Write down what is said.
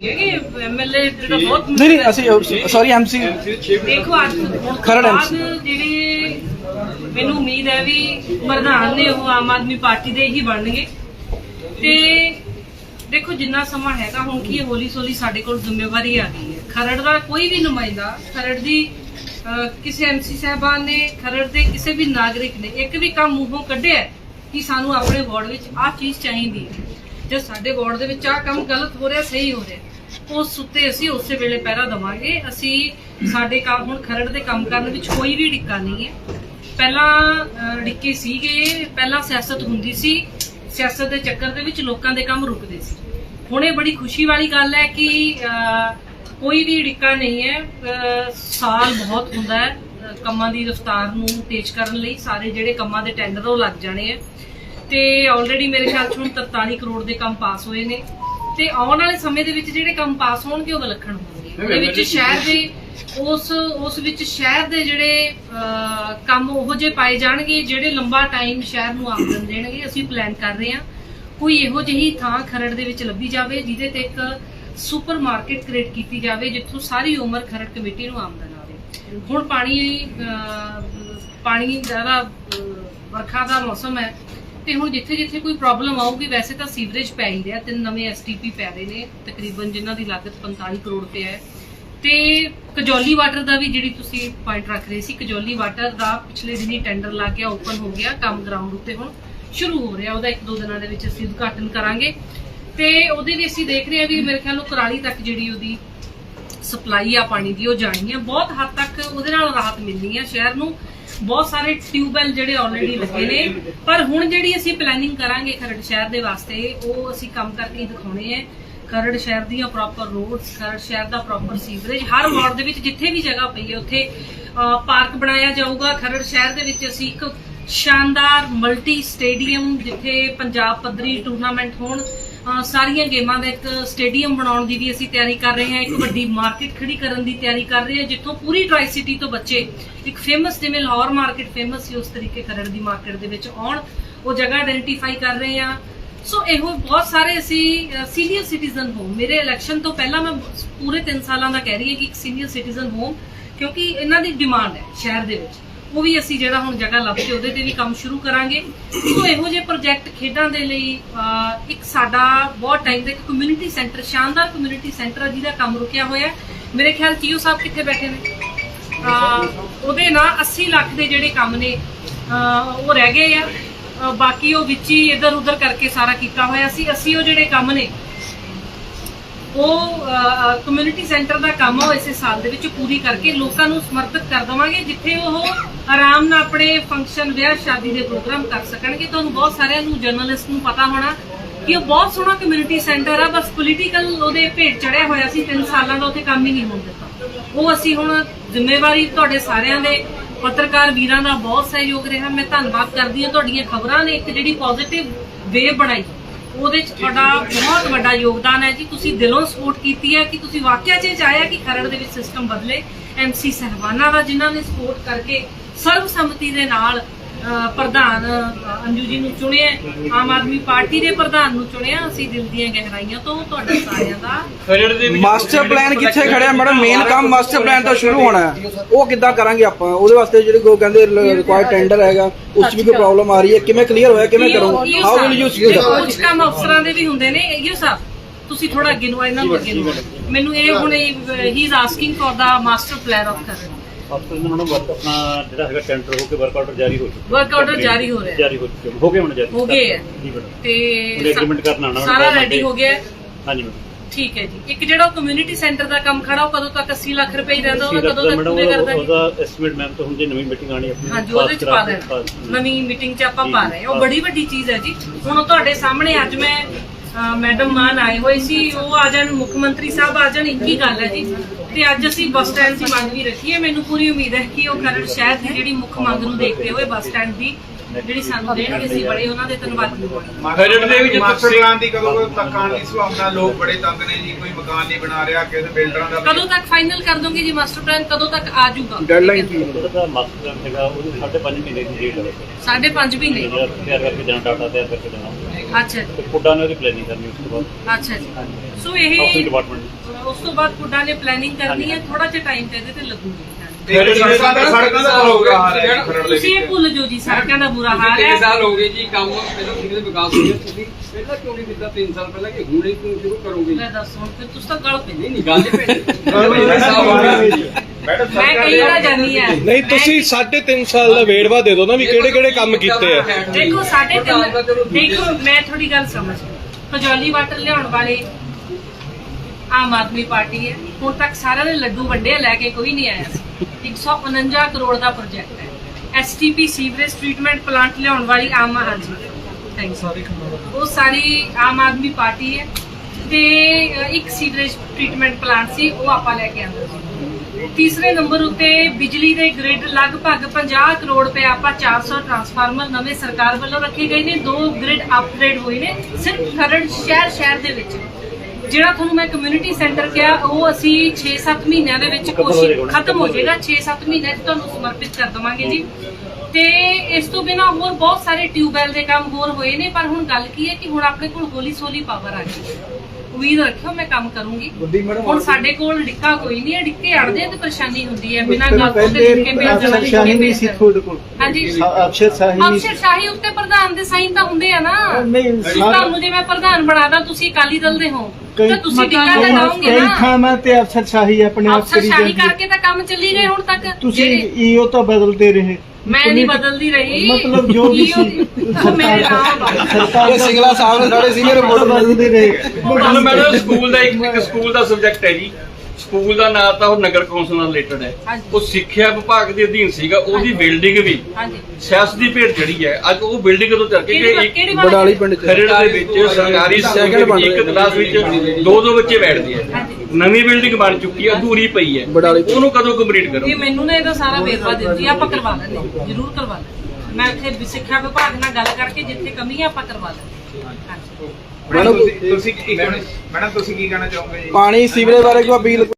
ਹੈ? ਕਿ ਐਮਐਲਏ ਜਿਹੜਾ ਬਹੁਤ ਨਹੀਂ ਨਹੀਂ ਅਸੀਂ ਸੌਰੀ ਐਮਸੀ ਦੇਖੋ ਅੱਜ ਖਰੜ MC ਜਿਹੜੇ ਮੈਨੂੰ ਉਮੀਦ ਹੈ ਵੀ ਪ੍ਰਧਾਨ ਨੇ ਉਹ ਆਮ ਆਦਮੀ ਪਾਰਟੀ ਦੇ ਹੀ ਬਣਨਗੇ। ਤੇ ਦੇਖੋ ਜਿੰਨਾ ਸਮਾਂ ਹੈਗਾ ਹੁਣ ਕੀ ਹੌਲੀ ਸੋਲੀ ਸਾਡੇ ਕੋਲ ਜ਼ਿੰਮੇਵਾਰੀ ਆ ਗਈ ਹੈ। ਖਰੜ ਦਾ ਕੋਈ ਵੀ ਨੁਮਾਇੰਦਾ ਖਰੜ ਦੀ ਕਿਸੇ ਐਮਸੀ ਸਾਹਿਬਾਨ ਨੇ ਖਰੜ ਦੇ ਕਿਸੇ ਵੀ ਨਾਗਰਿਕ ਨੇ ਇੱਕ ਵੀ ਕੰਮ ਮੂੰਹੋਂ ਕੱਢਿਆ ਕਿ ਸਾਨੂੰ ਆਪਣੇ ਵਾਰਡ ਵਿੱਚ ਆਹ ਚੀਜ਼ ਚਾਹੀਦੀ ਹੈ। ਜੇ ਸਾਡੇ ਵਾਰਡ ਦੇ ਵਿੱਚ ਆਹ ਕੰਮ ਗਲਤ ਹੋ ਰਿਹਾ ਸਹੀ ਹੋ ਰਿਹਾ ਉਸ ਉੱਤੇ ਅਸੀਂ ਉਸੇ ਵੇਲੇ ਪਹਿਰਾ ਦਵਾਂਗੇ। ਅਸੀਂ ਸਾਡੇ ਕੰਮ ਹੁਣ ਖਰੜ ਦੇ ਕੰਮ ਕਰਨ ਵਿੱਚ ਕੋਈ ਵੀ ਡਿੱਕਾ ਨਹੀਂ ਹੈ। ਪਹਿਲਾਂ ਡਿੱਕੇ ਸੀਗੇ। ਪਹਿਲਾਂ ਸਿਆਸਤ ਹੁੰਦੀ ਸੀ। ਸਿਆਸਤ ਦੇ ਚੱਕਰ ਦੇ ਵਿੱਚ ਲੋਕਾਂ ਦੇ ਕੰਮ ਰੁਕਦੇ ਸੀ। ਹੁਣ ਇਹ ਬੜੀ ਖੁਸ਼ੀ ਵਾਲੀ ਗੱਲ ਹੈ ਕਿ ਕੋਈ ਵੀ ਡਿੱਕਾ ਨਹੀਂ ਹੈ। ਸਾਲ ਬਹੁਤ ਹੁੰਦਾ ਹੈ ਕੰਮਾਂ ਦੀ ਰਫ਼ਤਾਰ ਨੂੰ ਤੇਜ਼ ਕਰਨ ਲਈ। ਸਾਰੇ ਜਿਹੜੇ ਕੰਮਾਂ ਦੇ ਟੈਂਡਰ ਉਹ ਲੱਗ ਜਾਣੇ ਆ। ਤੇ ਆਲਰੇਡੀ ਮੇਰੇ ਖਿਆਲ 'ਚ ਹੁਣ 43 ਕਰੋੜ ਦੇ ਕੰਮ ਪਾਸ ਹੋਏ ਨੇ। ਤੇ ਆਉਣ ਵਾਲੇ ਸਮੇਂ ਦੇ ਵਿੱਚ ਜਿਹੜੇ ਕੰਮ ਪਾਸ ਹੋਣਗੇ ਉਹ ਵਿਲੱਖਣ ਹੋਣਗੇ। ਉਹਦੇ ਵਿੱਚ ਸ਼ਹਿਰ ਦੇ ਉਸ ਉਸ ਵਿੱਚ ਸ਼ਹਿਰ ਦੇ ਜਿਹੜੇ ਕੰਮ ਉਹੋ ਜਿਹੇ ਪਾਏ ਜਾਣਗੇ ਜਿਹੜੇ ਲੰਬਾ ਟਾਈਮ ਸ਼ਹਿਰ ਨੂੰ ਆਮਦਨ ਦੇਣਗੇ ਅਸੀਂ ਪਲਾਨ ਕਰ ਰਹੇ ਹਾਂ। ਕੋਈ ਇਹੋ ਜਿਹੀ ਥਾਂ ਖਰੜ ਦੇ ਵਿੱਚ ਲੱਭੀ ਜਾਵੇ ਜਿਹਦੇ ਤੇ ਇੱਕ ਸੁਪਰ ਮਾਰਕੀਟ ਕ੍ਰੀਏਟ ਕੀਤੀ ਜਾਵੇ ਜਿੱਥੋਂ ਸਾਰੀ ਉਮਰ ਖਰੜ ਕਮੇਟੀ ਨੂੰ ਆਮਦਨ ਆਵੇ। ਹੁਣ ਪਾਣੀ ਪਾਣੀ ਦਾ ਵਰਖਾ ਦਾ ਮੌਸਮ ਹੈ। ਤੇ ਹੁਣ ਜਿੱਥੇ ਜਿੱਥੇ ਕੋਈ ਪ੍ਰੋਬਲਮ ਆਊਗੀ, ਵੈਸੇ ਤਾਂ ਸੀਵਰੇਜ ਪੈ ਹੀ ਰਿਹਾ, ਤਿੰਨ ਨਵੇਂ ਐਸਟੀਪੀ ਪੈ ਰਹੇ ਨੇ, ਤਕਰੀਬਨ ਜਿਨ੍ਹਾਂ ਦੀ ਲਾਗਤ 45 ਕਰੋੜ ਰੁਪਏ ਹੈ। ਤੇ ਕਜੌਲੀ ਵਾਟਰ ਦਾ ਵੀ ਜਿਹੜੀ ਤੁਸੀਂ ਪੁਆਇੰਟ ਰੱਖ ਰਹੇ ਸੀ, ਕਜੌਲੀ ਵਾਟਰ ਦਾ ਪਿਛਲੇ ਦਿਨੀ ਟੈਂਡਰ ਲੱਗ ਗਿਆ ਓਪਨ ਹੋ ਗਿਆ, ਕੰਮ ਗਰਾਊਂਡ ਉੱਤੇ ਹੁਣ ਸ਼ੁਰੂ ਹੋ ਰਿਹਾ, ਉਹਦਾ ਇੱਕ ਦੋ ਦਿਨਾਂ ਦੇ ਵਿੱਚ ਅਸੀਂ ਉਦਘਾਟਨ ਕਰਾਂਗੇ। ਤੇ ਉਹਦੇ ਵੀ ਅਸੀਂ ਦੇਖ ਰਹੇ ਹਾਂ ਵੀ ਮੇਰੇ ਖਿਆਲ ਨੂੰ ਕੁਰਾਲੀ ਤੱਕ ਜਿਹੜੀ ਉਹਦੀ ਸਪਲਾਈ ਆ, ਪਾਣੀ ਦੀ, ਉਹ ਜਾਣੀ ਆ। ਬਹੁਤ ਹੱਦ ਤੱਕ ਉਹਦੇ ਨਾਲ ਰਾਹਤ ਮਿਲਣੀ ਆ ਸ਼ਹਿਰ ਨੂੰ। ਬਹੁਤ ਸਾਰੇ ਟਿਊਬਵੈਲ ਜਿਹੜੇ ਆਲਰੇਡੀ ਲੱਗੇ ਨੇ। ਪਰ ਹੁਣ ਜਿਹੜੀ ਅਸੀਂ ਪਲੈਨਿੰਗ ਕਰਾਂਗੇ ਖਰੜ ਸ਼ਹਿਰ ਦੇ ਵਾਸਤੇ ਉਹ ਅਸੀਂ ਕੰਮ ਕਰਕੇ ਹੀ ਦਿਖਾਉਣੇ ਆ ਖਰੜ ਸ਼ਹਿਰ ਦੀਆਂ ਪ੍ਰੋਪਰ ਰੋਡਸ ਖਰੜ ਸ਼ਹਿਰ ਦਾ ਪ੍ਰੋਪਰ ਸੀਵਰੇਜ ਹਰ ਵਾਰਡ ਦੇ ਵਿੱਚ ਜਿੱਥੇ ਵੀ ਜਗ੍ਹਾ ਪਈ ਹੈ ਉੱਥੇ ਪਾਰਕ ਬਣਾਇਆ ਜਾਊਗਾ। ਖਰੜ ਸ਼ਹਿਰ ਦੇ ਵਿੱਚ ਅਸੀਂ ਇੱਕ ਸ਼ਾਨਦਾਰ ਮਲਟੀ ਸਟੇਡੀਅਮ ਜਿੱਥੇ ਪੰਜਾਬ ਪੱਧਰੀ ਟੂਰਨਾਮੈਂਟ ਹੋਣ ਸਾਰੀਆਂ ਗੇਮਾਂ ਦਾ ਇੱਕ ਸਟੇਡੀਅਮ ਬਣਾਉਣ ਦੀ ਵੀ ਅਸੀਂ ਤਿਆਰੀ ਕਰ ਰਹੇ ਹਾਂ, ਇੱਕ ਵੱਡੀ ਮਾਰਕੀਟ ਖੜੀ ਕਰਨ ਦੀ ਤਿਆਰੀ ਕਰ ਰਹੇ ਹਾਂ, ਜਿੱਥੋਂ ਪੂਰੀ ਟਰਾਈ ਸਿਟੀ ਤੋਂ ਬੱਚੇ ਇੱਕ ਫੇਮਸ ਜਿਵੇਂ ਲਾਹੌਰ ਮਾਰਕੀਟ ਫੇਮਸ ਸੀ ਉਸ ਤਰੀਕੇ ਕਰਨ ਦੀ ਮਾਰਕੀਟ ਦੇ ਵਿੱਚ ਆਉਣ, ਉਹ ਜਗ੍ਹਾ ਆਇਡੈਂਟੀਫਾਈ ਕਰ ਰਹੇ ਹਾਂ। ਸੋ ਇਹੋ ਬਹੁਤ ਸਾਰੇ ਅਸੀਂ ਸੀਨੀਅਰ ਸਿਟੀਜ਼ਨ ਹੋਮ ਮੇਰੇ ਇਲੈਕਸ਼ਨ ਤੋਂ ਪਹਿਲਾਂ ਮੈਂ ਪੂਰੇ 3 ਸਾਲਾਂ ਦਾ ਕਹਿ ਰਹੀ ਹਾਂ ਕਿ ਇੱਕ ਸੀਨੀਅਰ ਸਿਟੀਜ਼ਨ ਹੋਮ ਕਿਉਂਕਿ ਇਹਨਾਂ ਦੀ ਡਿਮਾਂਡ ਹੈ ਸ਼ਹਿਰ ਦੇ ਵਿੱਚ। ਉਹ ਵੀ ਅਸੀਂ ਜਿਹੜਾ ਹੁਣ ਜਗ੍ਹਾ ਲੱਭ ਕੇ ਉਹਦੇ ਤੇ ਵੀ ਕੰਮ ਸ਼ੁਰੂ ਕਰਾਂਗੇ। ਸੋ ਇਹੋ ਜਿਹੇ ਪ੍ਰੋਜੈਕਟ ਖੇਡਾਂ ਦੇ ਲਈ ਇੱਕ ਸਾਡਾ ਬਹੁਤ ਟਾਈਮ ਦਾ ਇੱਕ ਕਮਿਊਨਿਟੀ ਸੈਂਟਰ ਸ਼ਾਨਦਾਰ ਕਮਿਊਨਿਟੀ ਸੈਂਟਰ ਜਿਹਦਾ ਕੰਮ ਰੁਕਿਆ ਹੋਇਆ ਮੇਰੇ ਖਿਆਲ ਚੀਓ ਸਾਹਿਬ ਕਿੱਥੇ ਬੈਠੇ ਨੇ? ਉਹਦੇ ਨਾਲ 80 ਲੱਖ ਦੇ ਜਿਹੜੇ ਕੰਮ ਨੇ ਉਹ ਰਹਿ ਗਏ ਆ। ਬਾਕੀ ਉਹ ਵਿੱਚ ਹੀ ਇਧਰ ਉਧਰ ਕਰਕੇ ਸਾਰਾ ਕੀਤਾ ਹੋਇਆ ਸੀ। ਅਸੀਂ ਉਹ ਜਿਹੜੇ ਕੰਮ ਨੇ ਉਹ ਕਮਿਊਨਿਟੀ ਸੈਂਟਰ ਦਾ ਕੰਮ ਉਹ ਇਸੇ ਸਾਲ ਦੇ ਵਿੱਚ ਪੂਰੀ ਕਰਕੇ ਲੋਕਾਂ ਨੂੰ ਸਮਰਪਿਤ ਕਰ ਦਵਾਂਗੇ, ਜਿੱਥੇ ਉਹ ਆਰਾਮ ਨਾਲ ਆਪਣੇ ਫੰਕਸ਼ਨ ਵਿਆਹ, ਸ਼ਾਦੀ ਦੇ ਪ੍ਰੋਗਰਾਮ ਕਰ ਸਕਣਗੇ। ਤੁਹਾਨੂੰ ਬਹੁਤ ਸਾਰਿਆਂ ਨੂੰ ਜਰਨਲਿਸਟ ਨੂੰ ਪਤਾ ਹੋਣਾ ਕਿ ਉਹ ਬਹੁਤ ਸੋਹਣਾ ਕਮਿਊਨਿਟੀ ਸੈਂਟਰ ਆ, ਬਸ ਪੋਲੀਟੀਕਲ ਉਹਦੇ ਭੇਟ ਚੜਿਆ ਹੋਇਆ ਸੀ 3 ਸਾਲਾਂ ਦਾ ਉੱਥੇ ਕੰਮ ਹੀ ਨਹੀਂ ਹੋਣ ਦਿੱਤਾ। ਉਹ ਅਸੀਂ ਹੁਣ ਜ਼ਿੰਮੇਵਾਰੀ ਤੁਹਾਡੇ ਸਾਰਿਆਂ ਦੇ, ਪੱਤਰਕਾਰ ਵੀਰਾਂ ਦਾ ਬਹੁਤ ਸਹਿਯੋਗ ਰਿਹਾ। ਮੈਂ ਧੰਨਵਾਦ ਕਰਦੀ ਹਾਂ, ਤੁਹਾਡੀਆਂ ਖਬਰਾਂ ਨੇ ਇੱਕ ਜਿਹੜੀ ਪੋਜ਼ਿਟਿਵ ਵੇ ਬਣਾਈ। ਉਹਦੇ ਚ ਤੁਹਾਡਾ ਬਹੁਤ ਵੱਡਾ ਯੋਗਦਾਨ ਹੈ ਜੀ। ਤੁਸੀਂ ਦਿਲੋਂ ਸਪੋਰਟ ਕੀਤੀ ਹੈ ਕਿ ਤੁਸੀਂ ਵਾਕਿਆ 'ਚ ਚਾਹਿਆ ਕਿ ਖਰੜ ਦੇ ਵਿੱਚ ਸਿਸਟਮ ਬਦਲੇ। ਐਮਸੀ ਸਹਿਬਾਨਾ ਦਾ ਜਿਨ੍ਹਾਂ ਨੇ ਸਪੋਰਟ ਕਰਕੇ ਸਰਬਸੰਮਤੀ ਦੇ ਨਾਲ ਪ੍ਰਧਾਨ ਅੰਜੂ ਜੀ ਨੂੰ ਚੁਣਿਆ ਆਮ ਆਦਮੀ ਪਾਰਟੀ ਦੇ ਪ੍ਰਧਾਨ ਨੂੰ ਚੁਣਿਆ। ਅਸੀਂ ਦਿਲ ਦੀਆਂ ਗਹਿਰਾਈਆਂ ਤੋਂ ਤੁਹਾਡਾ ਸਾਰਿਆਂ ਦਾ ਮਾਸਟਰ ਪਲਾਨ ਕਿੱਥੇ ਖੜਿਆ? ਮੈਡਮ ਮੇਨ ਕੰਮ ਮਾਸਟਰ ਪਲਾਨ ਤੋਂ ਸ਼ੁਰੂ ਹੋਣਾ ਹੈ। ਉਹ ਕਿੱਦਾਂ ਕਰਾਂਗੇ ਆਪਾਂ? ਉਹਦੇ ਵਾਸਤੇ ਜਿਹੜੇ ਕੋ ਕਹਿੰਦੇ ਰਿਕੁਆਇਰਡ ਟੈਂਡਰ ਹੈਗਾ ਉਸ ਵੀ ਕੋਈ ਪ੍ਰੋਬਲਮ ਆ ਰਹੀ ਹੈ। ਕਿਵੇਂ ਕਲੀਅਰ ਹੋਇਆ? ਕਿਵੇਂ ਕਰੋਗੇ? ਹਾਊ ਵਿਲ ਯੂ ਸੀ ਕੁਝ ਕੰਮ ਅਫਸਰਾਂ ਦੇ ਵੀ ਹੁੰਦੇ ਨੇ। ਇਹੋ ਸਾਹਿਬ ਤੁਸੀਂ ਥੋੜਾ ਅੱਗੇ ਨੂੰ ਇਹਨਾਂ ਨੂੰ ਅੱਗੇ ਨੂੰ ਮੈਨੂੰ ਇਹ ਹੁਣ ਹੀ is asking for the master plan of ਕਰਨ ਅਫਸਰ ਨੇ ਹੁਣ ਵਰਕ ਆਪਣਾ ਜਿਹੜਾ ਹੈਗਾ ਟੈਂਡਰ ਹੋ ਕੇ ਵਰਕ ਆਰਡਰ ਜਾਰੀ ਹੋ ਚੁੱਕਾ। Work order ਜਾਰੀ ਹੋ ਰਿਹਾ। ਹੈ। ਜਾਰੀ ਹੋ ਚੁੱਕੇ। ਹੋ ਗਏ ਹੁਣ ਜਾਰੀ? ਹੋ ਗਏ ਹੈ। ਜੀ ਮੈਡਮ ਤੇ ਉਹਦੇ agreement ਕਰਨਾ ਆਉਣਾ ਸਾਰਾ ਮੈਡਮ ਰੈਡੀ ਹੋ ਗਿਆ। ਹੈ? ਹਾਂਜੀ ਮੈਡਮ ਠੀਕ ਹੈ ਜੀ। ਇੱਕ ਜਿਹੜਾ ਕਮਿਊਨਿਟੀ ਸੈਂਟਰ ਦਾ ਕੰਮ ਖੜਾ ਉਹ ਕਦੋਂ ਤੱਕ 80 ਲੱਖ ਰੁਪਏ ਹੀ ਰਹਿੰਦਾ ਉਹ ਕਦੋਂ ਤੱਕ ਮੈਡਮ ਪੂਰੇ ਕਰ ਦਾਂਗੇ ਉਹਦਾ ਐਸਟੀਮੇਟ ਮੈਮ ਤੋਂ ਹੁਣ ਜੇ ਨਵੀਂ ਮੀਟਿੰਗ ਆਣੀ ਆਪਣੀ ਹਾਂਜੀ ਉਹਦੇ ਚ pass ਪਾ ਕਰਾ ਦੇਣਾ। ਕੇ pass- ਨਵੀਂ ਮੀਟਿੰਗ ਚ ਆਪਾਂ ਜੀ, ਪਾ ਰਹੇ ਹਾਂ। ਉਹ pass। ਬੜੀ ਵੱਡੀ ਚੀਜ਼ ਹੈ ਜੀ। ਹੁਣ ਉਹ ਤੁਹਾਡੇ ਸਾਹਮਣੇ ਅੱਜ ਮੈਂ ਅਹ, ਮੈਡਮ ਮਾਨ ਆਏ ਹੋਏ ਸੀ। ਉਹ ਆ ਜਾਣ ਮੁੱਖ ਮੰਤਰੀ ਸਾਹਿਬ ਆ ਜਾਣ ਇੱਕ ਹੀ ਗੱਲ ਹੈ ਜੀ। ਤੇ ਅੱਜ ਅਸੀਂ ਬੱਸ ਸਟੈਂਡ ਦੀ ਮੰਗ ਵੀ ਰੱਖੀ ਹੈ। ਮੈਨੂੰ ਪੂਰੀ ਉਮੀਦ ਹੈ ਕਿ ਉਹ ਖਰੜ ਸ਼ਹਿਰ ਦੀ ਜਿਹੜੀ ਮੁੱਖ ਮੰਗ ਨੂੰ ਦੇਖਦੇ ਹੋਏ ਬੱਸ ਸਟੈਂਡ ਦੀ ਜਿਹੜੀ ਸਾਨੂੰ ਦੇਣਗੇ ਅਸੀਂ ਬੜੇ ਉਹਨਾਂ ਦੇ ਧੰਨਵਾਦੀ ਹੋਵਾਂਗੇ ਖਰੜ ਦੇ ਵਿੱਚ ਮਾਸਟਰ ਪਲਾਨ ਦੀ ਕਦੋਂ ਤੱਕ ਆਉਣ ਦੀ ਸੰਭਾਵਨਾ? ਲੋਕ ਬੜੇ ਤੰਗ ਨੇ ਜੀ ਕੋਈ ਮਕਾਨ ਨਹੀਂ ਬਣਾ ਰਿਹਾ ਕਿਸੇ ਬਿਲਡਰਾਂ ਦਾ ਕਦੋਂ ਤੱਕ ਫਾਈਨਲ ਕਰ ਦੋਗੇ ਜੀ ਮਾਸਟਰ ਪਲਾਨ? ਕਦੋਂ ਤੱਕ ਆ ਜਾਊਗਾ? ਡੈਡਲਾਈਨ ਕੀ ਉਹਦਾ ਮਾਸਟਰ ਪਲਾਨ ਹੈਗਾ ਉਹ 5.5 ਮਹੀਨੇ ਦੀ ਡੇਟ ਹੈ। ਸਾਢੇ ਪੰਜ ਮਹੀਨੇ। ਜਿਹੜਾ ਤਿਆਰ ਕਰਕੇ ਜਾਣਾ ਡਾਟਾ ਤਿਆਰ ਕਰਕੇ ਜਾਣਾ ਅੱਛਾ ਜੀ। ਤੇ ਪੁੱਡਾ ਨੇ ਉਹਦੀ ਪਲੈਨਿੰਗ ਕਰਨੀ ਉਸ ਤੋਂ ਬਾਅਦ। ਅੱਛਾ ਜੀ। ਸੋ ਹਾਊਸਿੰਗ ਇਹ ਡਿਪਾਰਟਮੈਂਟ ਉਸ ਤੋਂ ਬਾਅਦ ਪੁੱਡਾ ਨੇ ਪਲੈਨਿੰਗ ਕਰਨੀ ਹੈ ਥੋੜਾ ਜਿਹਾ ਟਾਈਮ ਤੇ ਇਹਦੇ ਤੇ ਲੱਗੂਗੀ। ਤੇ ਸੜਕਾਂ ਦਾ ਸੜਕਾਂ ਦਾ ਹੋ ਗਿਆ। ਹਾਲ ਹੈ ਖਰੜ ਦੇ ਤੁਸੀਂ ਇਹ ਵਿੱਚ ਭੁੱਲ ਜਾਓ ਜੀ ਸੜਕਾਂ ਦਾ ਬੁਰਾ ਹਾਲ ਹੈ। ਸਾਲ ਹੋ ਗਏ ਜੀ ਕੰਮ ਪਹਿਲਾਂ ਕਿੰਨੇ ਵਿਕਾਸ ਹੋ ਗਿਆ। ਤੁਸੀਂ ਪਹਿਲਾਂ ਕਿਉਂ ਨਹੀਂ ਕੀਤਾ? 3 ਸਾਲ ਪਹਿਲਾਂ ਕਿ ਹੁਣੇ ਕਿਉਂ ਸ਼ੁਰੂ ਕਰੋਗੇ ਲੈ ਦੱਸ ਫਿਰ ਤੁਸੀਂ ਤਾਂ ਗਲ ਪੈ ਨਹੀਂ ਨਹੀਂ ਗੱਲ ਨਹੀਂ ਮੈਡਮ ਮੈਂ ਕਹੀ ਨਾ ਜਾਨੀ ਹੈ। ਨਹੀਂ ਤੁਸੀਂ 3.5 ਸਾਲ ਦਾ ਵੇੜਵਾ ਦੇ ਦਿਓ ਨਾ ਵੀ ਕਿਹੜੇ ਕਿਹੜੇ ਕੰਮ ਕੀਤੇ ਆ। ਦੇਖੋ ਸਾਡੇ ਤਿੰਨ ਦੇਖੋ ਮੈਂ ਥੋੜੀ ਗੱਲ ਸਮਝ ਖਜੌਲੀ ਵਾਟਰ ਲਿਆਉਣ ਵਾਲੇ ਆਮ ਆਦਮੀ ਪਾਰਟੀ ਹੈ। ਹੁਣ ਤੱਕ ਸਾਰਿਆਂ ਨੇ ਲੱਡੂ ਵੰਡੇ ਆ, ਲੈ ਕੇ ਕੋਈ ਨਹੀਂ ਆਇਆ ਸੀ। 149 ਕਰੋੜ ਦਾ ਪ੍ਰੋਜੈਕਟ ਹੈ। ਐਸਟੀਪੀ ਸੀਵਰੇਜ ਟ੍ਰੀਟਮੈਂਟ ਪਲਾਂਟ ਲਿਆਉਣ ਵਾਲੀ ਆਮ ਹਾਂਜੀ ਥੈਂਕਸ ਉਹ ਸਾਰੀ ਆਮ ਆਦਮੀ ਪਾਰਟੀ ਹੈ। ਤੇ ਅ, ਇੱਕ ਸੀਵਰੇਜ ਟ੍ਰੀਟਮੈਂਟ ਪਲਾਂਟ ਸੀ ਉਹ ਆਪਾਂ ਲੈ ਕੇ ਆਂਦੇ ਸੀ। ਤੀਸਰੇ ਨੰਬਰ ਉੱਤੇ ਬਿਜਲੀ ਦੇ ਗ੍ਰਿਡ ਲਗਭਗ 50 ਕਰੋੜ ਰੁਪਏ ਆਪਾਂ 400 ਟਰਾਂਸਫਾਰਮਰ ਨਵੇਂ ਸਰਕਾਰ ਵੱਲੋਂ ਰੱਖੇ ਗਏ ਨੇ। ਦੋ ਗ੍ਰਿਡ ਅਪਗ੍ਰੇਡ ਹੋਏ ਨੇ ਸਿਰਫ ਖਰੜ ਸ਼ਹਿਰ ਸ਼ਹਿਰ ਦੇ ਵਿੱਚ। ਜਿਹੜਾ ਤੁਹਾਨੂੰ ਮੈਂ ਕਮਿਊਨਿਟੀ ਸੈਂਟਰ ਕਿਹਾ ਉਹ ਅਸੀਂ 6-7 ਮਹੀਨਿਆਂ ਦੇ ਵਿੱਚ ਕੋਸ਼ਿਸ਼ ਖਤਮ ਹੋ ਜਾਏਗਾ। 6-7 ਮਹੀਨਿਆਂ 'ਚ ਤੁਹਾਨੂੰ ਸਮਰਪਿਤ ਕਰ ਦਵਾਂਗੇ ਜੀ। ਤੇ ਇਸ ਤੋਂ ਬਿਨਾ ਹੋਰ ਬਹੁਤ ਸਾਰੇ ਟਿਊਬਵੈਲ ਦੇ ਕੰਮ ਹੋਰ ਹੋਏ ਨੇ ਪਰ ਹੁਣ ਗੱਲ ਕੀ ਹੈ ਕਿ ਹੁਣ ਆਪਣੇ ਕੋਲ ਹੌਲੀ ਸੋਲੀ ਪਾਵਰ ਆ ਗਈ। ਉਮੀਦ ਰੱਖਿਓ ਮੈਂ ਕੰਮ ਕਰੂੰਗੀ। ਹੁਣ ਸਾਡੇ ਕੋਲ ਡਿੱਕਾ ਕੋਈ ਨਹੀਂ ਹੈ ਡਿੱਕੇ ਅੜਦੇ ਤੇ ਪਰੇਸ਼ਾਨੀ ਹੁੰਦੀ ਹੈ ਬਿਨਾਂ ਗੱਲ ਤੋਂ ਤੇ ਡਿੱਕੇ ਪਿਆ ਅਫਸਰ ਸ਼ਾਹੀ ਨਹੀਂ ਸੀ ਤੁਹਾਡੇ ਕੋਲ। ਹਾਂਜੀ। ਅਫਸਰ ਸ਼ਾਹੀ ਅਫਸਰ ਸ਼ਾਹੀ ਉੱਤੇ ਪ੍ਰਧਾਨ ਦੇ ਸਾਈਨ ਤਾਂ ਹੁੰਦੇ ਆ ਨਾ। ਨਹੀਂ ਤੁਹਾਨੂੰ ਜੇ ਮੈਂ ਪ੍ਰਧਾਨ ਬਣਾਦਾ ਤੁਸੀਂ ਅਕਾਲੀ ਦਲ ਦੇ ਹੋ ਤਾਂ ਤੁਸੀਂ ਡਿੱਕਾ ਲਗਾਓਗੇ ਕਈ ਨਾ। ਥਾਵਾਂ ਤੇ ਅਫਸਰ ਸ਼ਾਹੀ ਆਪਣੇ ਆਪ ਅਫਸਰ ਕਰੀ ਸ਼ਾਹੀ ਜਾਂਦੀ ਕਰਕੇ ਤਾਂ ਕੰਮ ਚੱਲੀ ਗਏ ਹੁਣ ਤੱਕ। ਤੁਸੀਂ ਈਓ ਤਾਂ ਬਦਲਦੇ ਰਹੇ। ਮੈਂ ਨਹੀਂ ਬਦਲਦੀ ਰਹੀ। ਮਤਲਬ ਜੋ ਵੀ ਸੀ। ਉਹ ਮੇਰੇ ਨਾਮ ਆ। ਸਰਕਾਰ ਇਹ ਸਿੰਗਲਾ ਸਾਹਿਬ ਨੇ ਸਾਡੇ ਸੀਨੀਅਰ ਰਿਪੋਰਟ ਰਿਪੋਰਟਰ ਬਦਲਦੇ ਰਹੇ। ਚਲੋ ਮੈਡਮ ਸਕੂਲ ਦਾ ਇੱਕ ਇੱਕ ਸਕੂਲ ਦਾ ਸਬਜੈਕਟ ਹੈ ਜੀ। ਸਕੂਲ ਦਾ ਨਾਂ ਤਾਂ ਉਹ ਨਗਰ ਕੌਂਸਲ ਨਾਲ ਰਿਲੇਟਡ ਹੈ। ਹਾਂਜੀ। ਉਹ ਸਿੱਖਿਆ ਵਿਭਾਗ ਦੇ ਅਧੀਨ ਸੀਗਾ ਉਹਦੀ ਬਿਲਡਿੰਗ ਵੀ। ਹਾਂਜੀ। ਸਿਆਸਤ ਦੀ ਭੇਟ ਚੜੀ ਹੈ ਅੱਜ ਉਹ ਬਿਲਡਿੰਗ ਤੋਂ ਚੱਲ ਕੇ ਕਿਹੜੀ ਕਿ ਕਿਹੜੀ ਇੱਕ ਵਾਲੀ? ਬਡਾਲੀ ਪਿੰਡ ਚ। ਖਰੜ ਦੇ ਵਿੱਚ ਸਰਕਾਰੀ ਸਕੂਲ ਸੈਕਿੰਡ ਬਣ ਦੇ ਵਿੱਚ ਇੱਕ ਰਿਹਾ। ਕਲਾਸ ਵਿੱਚ ਦੋ ਦੋ ਬੱਚੇ ਬੈਠਦੇ ਆ। ਨਵੀਂ ਬਿਲਡਿੰਗ ਬਣ ਚੁੱਕੀ ਹੈ ਅਧੂਰੀ ਪਈ ਹੈ। ਬਡਾਲੀ ਉਹਨੂੰ ਕਦੋਂ ਕੰਪਲੀਟ ਇਹ ਕਰੋਗੇ ਮੈਨੂੰ ਨਾ ਇਹਦਾ ਸਾਰਾ ਵੇਰਵਾ ਆ, ਆਪਾਂ ਕਰਵਾ ਲੈਂਦੇ ਜ਼ਰੂਰ ਕਰਵਾ ਲੈਂਦੇ ਮੈਂ ਇੱਥੇ ਸਿੱਖਿਆ ਵਿਭਾਗ ਨਾਲ ਗੱਲ ਕਰਕੇ ਜਿੱਥੇ ਕਮੀ ਆ ਆਪਾਂ ਕਰਵਾ ਲੈਂਦੇ ਹਾਂਜੀ। ਮੈਡਮ ਤੁਸੀਂ ਕੀ ਕਹਿਣਾ ਮੈਡਮ ਤੁਸੀਂ ਕੀ ਕਹਿਣਾ ਚਾਹੋਗੇ ਜੀ? ਪਾਣੀ ਸੀਵਰੇਜ ਬਾਰੇ ਕੋਈ ਅਪੀਲ